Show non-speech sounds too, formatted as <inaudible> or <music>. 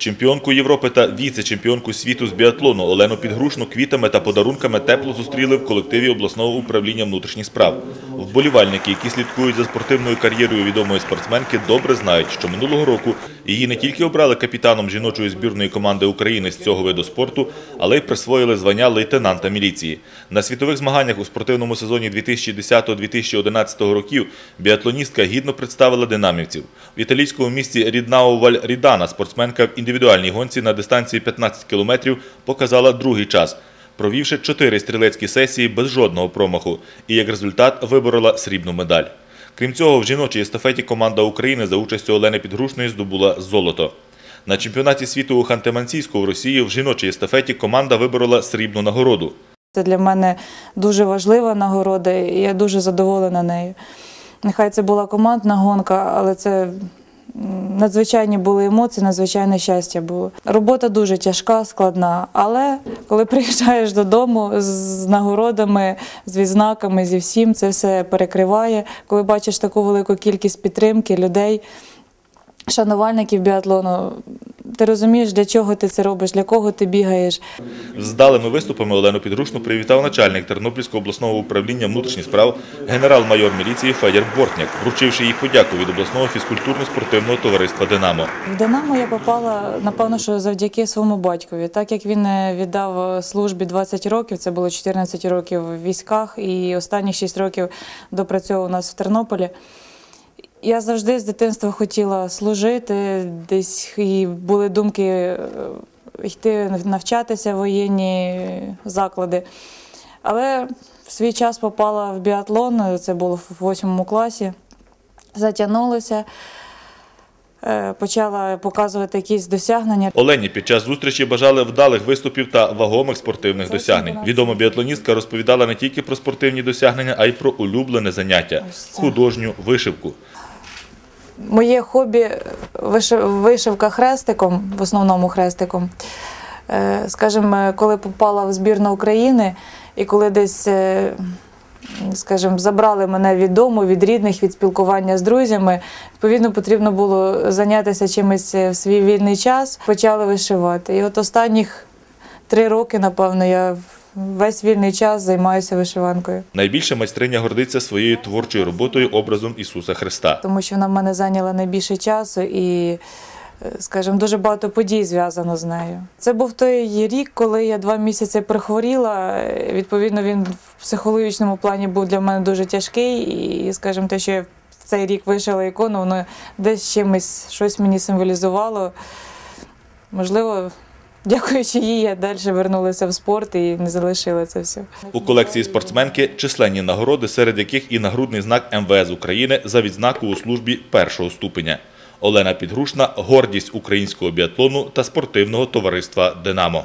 Чемпіонку Європи та віце-чемпіонку світу з біатлону Олену Підгрушну квітами та подарунками тепло зустріли в колективі обласного управління внутрішніх справ. Вболівальники, які слідкують за спортивною кар'єрою відомої спортсменки, добре знають, що минулого року її не тільки обрали капітаном жіночої збірної команди України з цього виду спорту, але й присвоїли звання лейтенанта міліції. На світових змаганнях у спортивному сезоні 2010-2011 років біатлоністка гідно представила динамівців. В італійському місті Ріднау Валь Рідана спортсменка в індивідуальній гонці на дистанції 15 кілометрів показала другий час, провівши чотири стрілецькі сесії без жодного промаху і як результат виборола срібну медаль. Крім цього, в жіночій естафеті команда України за участю Олени Підгрушної здобула золото. На чемпіонаті світу у Ханти-Мансійську в Росії в жіночій естафеті команда виборола срібну нагороду. Це для мене дуже важлива нагорода, і я дуже задоволена нею. Нехай це була командна гонка, але це надзвичайні були емоції, надзвичайне щастя було. Робота дуже тяжка, складна, але коли <laughs> приїжджаєш додому з нагородами, з відзнаками, зі всім, це все перекриває. Коли бачиш таку велику кількість підтримки людей, шанувальників біатлону, ти розумієш, для чого ти це робиш, для кого ти бігаєш. З вдалими виступами Олену Підрушну привітав начальник Тернопільського обласного управління внутрішніх справ генерал-майор міліції Федір Бортняк, вручивши їй подяку від обласного фізкультурно-спортивного товариства «Динамо». В Динамо я попала, напевно, що завдяки своєму батькові. Так як він е, віддав службі 20 років, це було 14 років в військах, і останні 6 років допрацьовував у нас в Тернополі. Я завжди з дитинства хотіла служити, десь і були думки е, йти навчатися в воєнні заклади. Але в свій час попала в біатлон, це було в восьмому класі, затягнулася, е, почала показувати якісь досягнення. Олені під час зустрічі бажали вдалих виступів та вагомих спортивних Це досягнень. Відома біатлоністка розповідала не тільки про спортивні досягнення, а й про улюблене заняття художню вишивку. Моє хобі виши- вишивка хрестиком, в основному хрестиком. Е, Скажімо, коли попала в збірну України і коли десь, е, скажімо, забрали мене від дому, від рідних, від спілкування з друзями, відповідно, потрібно було зайнятися чимось в свій вільний час, почали вишивати. І от останніх три роки, напевно, я весь вільний час займаюся вишиванкою. Найбільше майстриня гордиться своєю творчою роботою образом Ісуса Христа. тому що вона в мене зайняла найбільше часу і, е, скажімо, дуже багато подій зв'язано з нею. Це був той рік, коли я два місяці прихворіла. Е, Відповідно, він в психологічному плані був для мене дуже тяжкий. І, скажімо, те, що я в цей рік вишила ікону, воно десь чимось щось мені символізувало. Можливо, дякуючи їй, я далі вернулася в спорт і не залишила це все. У колекції спортсменки численні нагороди, серед яких і нагрудний знак МВС України за відзнаку у службі першого ступеня. Олена Підгрушна – гордість українського біатлону та спортивного товариства «Динамо».